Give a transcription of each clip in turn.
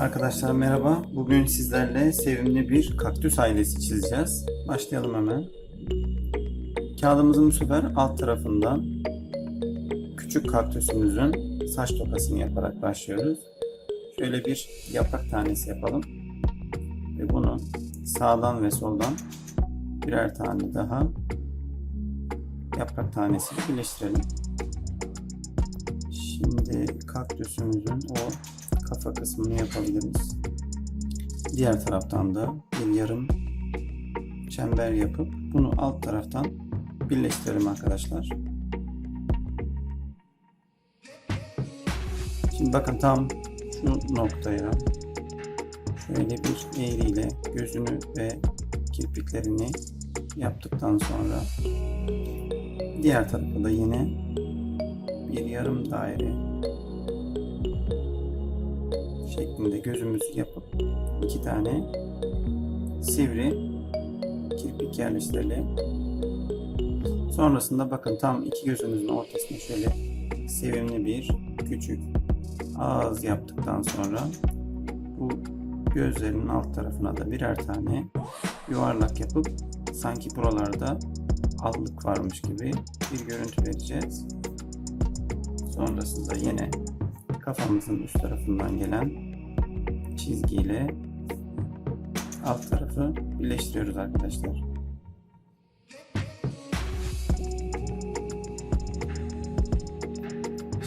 Arkadaşlar merhaba. Bugün sizlerle sevimli bir kaktüs ailesi çizeceğiz. Başlayalım hemen. Kağıdımızın bu sefer alt tarafından küçük kaktüsümüzün saç tokasını yaparak başlıyoruz. Şöyle bir yaprak tanesi yapalım. Ve bunu sağdan ve soldan birer tane daha yaprak tanesiyle birleştirelim. Şimdi kaktüsümüzün o kafa kısmını yapabiliriz. Diğer taraftan da bir yarım çember yapıp bunu alt taraftan birleştirelim arkadaşlar. Şimdi bakın tam şu noktaya şöyle bir eğriyle gözünü ve kirpiklerini yaptıktan sonra diğer tarafa da yine bir yarım daire şeklinde gözümüzü yapıp iki tane sivri kirpik yerleştirelim. Sonrasında bakın tam iki gözümüzün ortasına şöyle sevimli bir küçük ağız yaptıktan sonra bu gözlerinin alt tarafına da birer tane yuvarlak yapıp sanki buralarda allık varmış gibi bir görüntü vereceğiz. Sonrasında yine kafamızın üst tarafından gelen çizgiyle alt tarafı birleştiriyoruz arkadaşlar.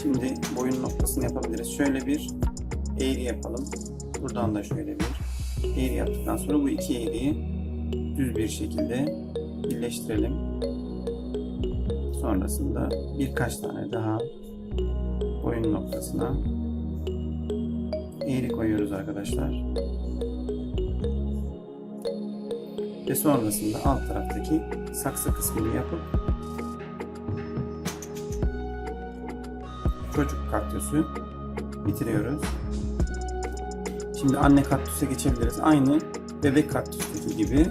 Şimdi boyun noktasını yapabiliriz. Şöyle bir eğri yapalım. Buradan da şöyle bir eğri yaptıktan sonra bu iki eğriyi düz bir şekilde birleştirelim. Sonrasında birkaç tane daha boyun noktasına eğri koyuyoruz arkadaşlar. Ve sonrasında alt taraftaki saksı kısmını yapıp çocuk kaktüsü bitiriyoruz. Şimdi anne kaktüse geçebiliriz. Aynı bebek kaktüsteki gibi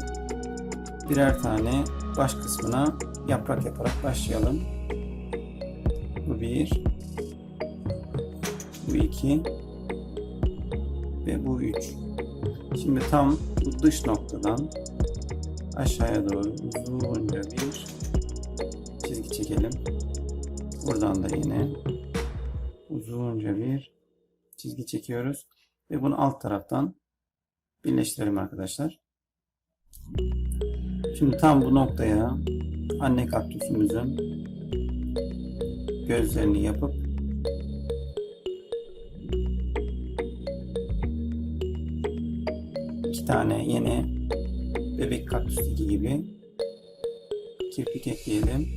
birer tane baş kısmına yaprak yaparak başlayalım. Bu bir, bu iki ve bu üç. Şimdi tam bu dış noktadan aşağıya doğru uzunca bir çizgi çekelim. Buradan da yine uzunca bir çizgi çekiyoruz ve bunu alt taraftan birleştirelim arkadaşlar. Şimdi tam bu noktaya anne kaktüsümüzün gözlerini yapıp iki tane yine bebek kaktüsteki gibi kirpik ekleyelim.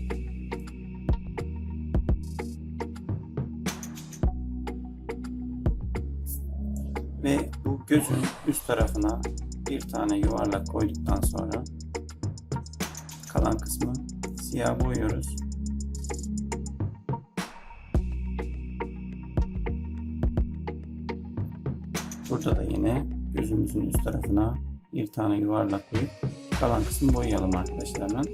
Ve bu gözün üst tarafına bir tane yuvarlak koyduktan sonra kalan kısmı siyah boyuyoruz. Burada da yine gözümüzün üst tarafına bir tane yuvarlak koyup kalan kısmı boyayalım arkadaşlar hemen.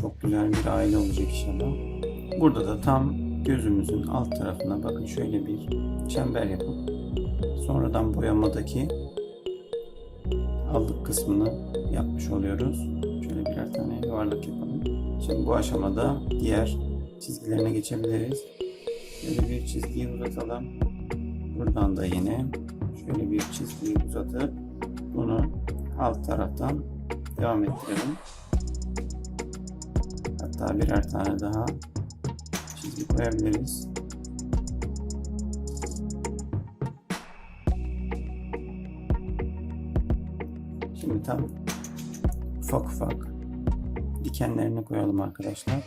Çok güzel bir aile olacak inşallah. Burada da tam gözümüzün alt tarafına bakın şöyle bir çember yapıp sonradan boyamadaki aldık kısmını yapmış oluyoruz. Şöyle birer tane yuvarlak yapalım. Şimdi bu aşamada diğer çizgilerine geçebiliriz. Şöyle bir çizgiyi uzatalım. Buradan da yine şöyle bir çizgiyi uzatıp bunu alt taraftan devam ettirelim. Hatta birer tane daha çizgi koyabiliriz. Şimdi tam ufak ufak dikenlerini koyalım arkadaşlar.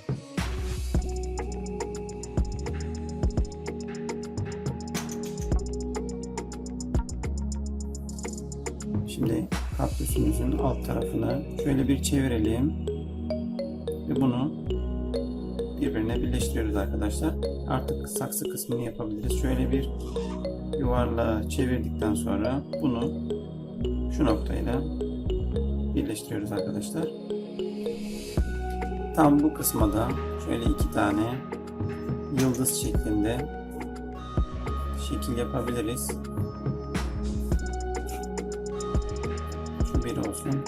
Kaktüsümüzün alt tarafını şöyle bir çevirelim. Ve bunu birbirine birleştiriyoruz arkadaşlar. Artık saksı kısmını yapabiliriz. Şöyle bir yuvarlağı çevirdikten sonra bunu şu noktayla birleştiriyoruz arkadaşlar. Tam bu kısma da şöyle iki tane yıldız şeklinde şekil yapabiliriz. Bir olsun.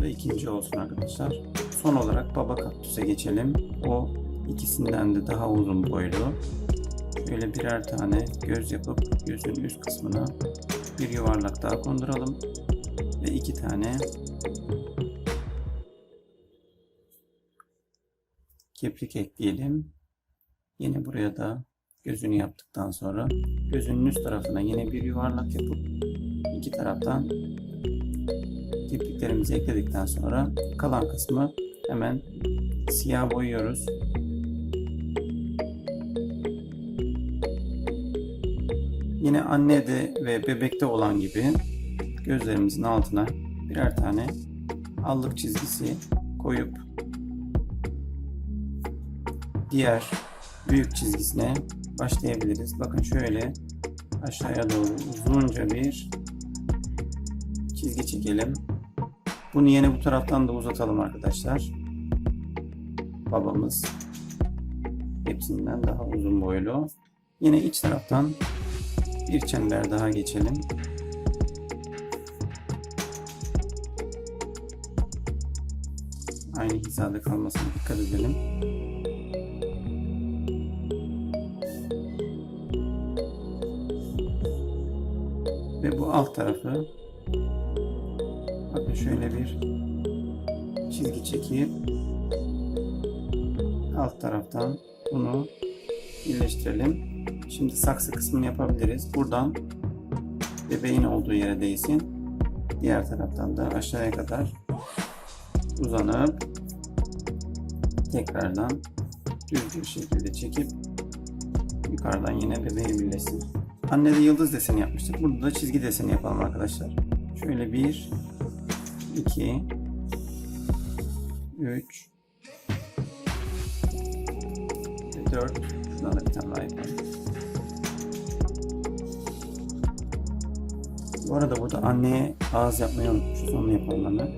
Da ikinci olsun arkadaşlar. Son olarak baba kaktüse geçelim. O ikisinden de daha uzun boylu. Şöyle birer tane göz yapıp gözün üst kısmına bir yuvarlak daha konduralım. Ve iki tane keprik ekleyelim. Yine buraya da gözünü yaptıktan sonra gözünün üst tarafına yine bir yuvarlak yapıp iki taraftan kirpiklerimizi ekledikten sonra kalan kısmı hemen siyah boyuyoruz. Yine annede ve bebekte olan gibi gözlerimizin altına birer tane allık çizgisi koyup diğer büyük çizgisine başlayabiliriz. Bakın şöyle aşağıya doğru uzunca bir çizgi çekelim. Bunu yine bu taraftan da uzatalım arkadaşlar. Babamız hepsinden daha uzun boylu. Yine iç taraftan bir çember daha geçelim. Aynı hizada kalmasına dikkat edelim. Bu alt tarafı bakın şöyle bir çizgi çekip alt taraftan bunu birleştirelim. Şimdi saksı kısmını yapabiliriz. Buradan bebeğin olduğu yere değsin. Diğer taraftan da aşağıya kadar uzanıp tekrardan düz bir şekilde çekip yukarıdan yine bebeği birleşsin. Annede yıldız deseni yapmıştık. Burada da çizgi deseni yapalım arkadaşlar. Şöyle bir, iki, üç, ve dört. Şuradan da bir tane daha yapalım. Bu arada burada anneye ağız yapmayı unutmuşuz. Onu yapalım hemen.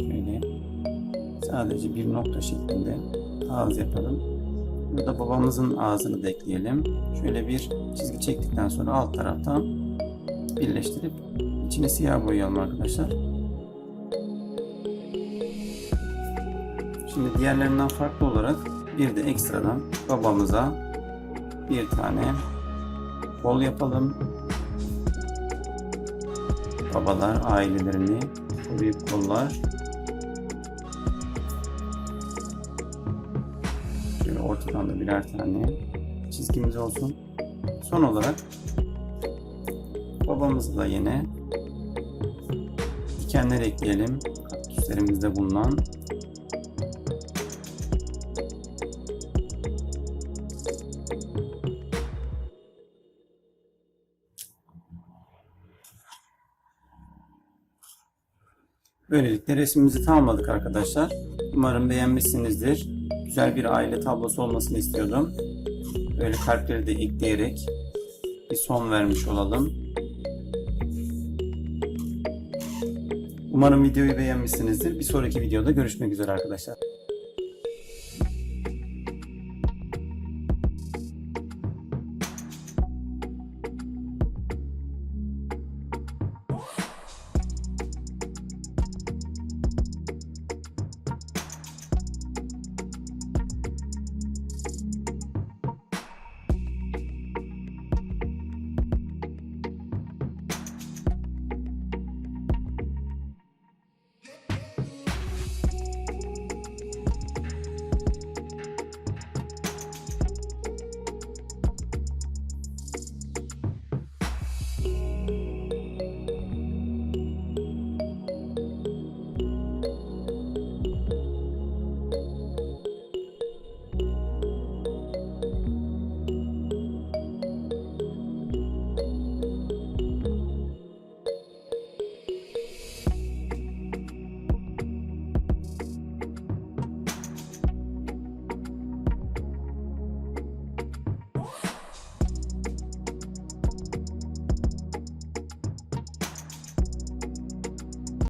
Şöyle sadece bir nokta şeklinde ağız yapalım. Burada babamızın ağzını da ekleyelim. Şöyle bir çizgi çektikten sonra alt taraftan birleştirip içine siyah boyayalım arkadaşlar. Şimdi diğerlerinden farklı olarak bir de ekstradan babamıza bir tane kol yapalım. Babalar ailelerini koruyup kollar. Şöyle ortadan da birer tane çizgimiz olsun. Son olarak babamızı da yine dikenler ekleyelim. Kaktüslerimizde bulunan Böylelikle resmimizi tamamladık arkadaşlar. Umarım beğenmişsinizdir. Güzel bir aile tablosu olmasını istiyordum. Böyle kalpleri de ekleyerek bir son vermiş olalım. Umarım videoyu beğenmişsinizdir. Bir sonraki videoda görüşmek üzere arkadaşlar.